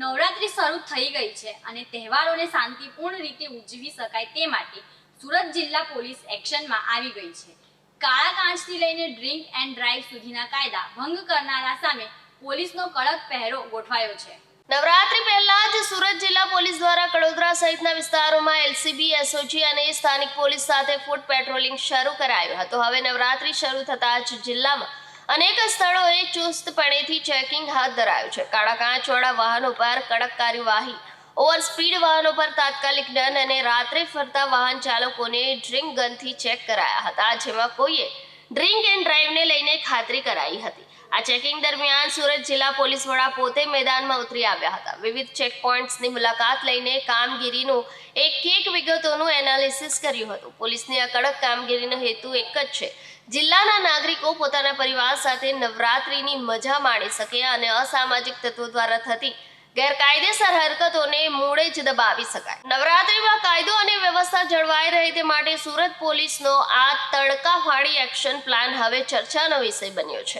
નવરાત્રી શરૂ થઈ ગઈ છે અને તહેવારોને શાંતિપૂર્ણ રીતે ઉજવી શકાય તે માટે સુરત જિલ્લા પોલીસ એક્શનમાં આવી ગઈ છે. કાળા કાંચથી લઈને ડ્રિંક એન્ડ ડ્રાઈવ સુધીના કાયદા ભંગ કરનારા સામે પોલીસનો કડક પહેરો ગોઠવાયો છે. નવરાત્રી પહેલા જ સુરત જિલ્લા પોલીસ દ્વારા કડોદરા સહિતના વિસ્તારોમાં એલસીબી, એસઓજી અને સ્થાનિક પોલીસ સાથે ફૂટ પેટ્રોલિંગ શરૂ કરાયું હતું. હવે નવરાત્રી શરૂ થતાં જ જિલ્લામાં અનેક સ્થળોએ ચુસ્તપણેથી ચેકિંગ હાથ ધરાયું છે. કાળા કાંચવાળા વાહનો પર કડક કાર્યવાહી ઓવર સ્પીડ વાહનો પર તાત્કાલિક દંડ અને રાત્રે ફરતા વાહન ચાલકોને ડ્રિંક ગનથી ચેક કરાયા હતા, જેમાં કોઈએ ડ્રિંક એન્ડ ડ્રાઈવને લઈને ખાતરી કરાઈ હતી. આ ચેકિંગ દરમિયાન સુરત જિલ્લા પોલીસ વડા પોતે મેદાનમાં ઉતરી આવ્યા હતા. વિવિધ ચેક પોઈન્ટ્સની મુલાકાત લઈને કામગીરીનું એક એક વિગતોનું એનાલિસિસ કર્યું હતું. પોલીસની આ કડક કામગીરીનો હેતુ એક જ છે. જિલ્લાના નાગરિકો પોતાના પરિવાર સાથે નવરાત્રીની મજા માણી શકે અને અસામાજિક તત્વો દ્વારા થતી ગેરકાયદેસર હરકતોને મૂળે જ દબાવી શકાય. નવરાત્રીમાં કાયદો અને વ્યવસ્થા જળવાઈ રહે તે માટે સુરત પોલીસનો આ તડકાફાડી એક્શન પ્લાન હવે ચર્ચાનો વિષય બન્યો છે.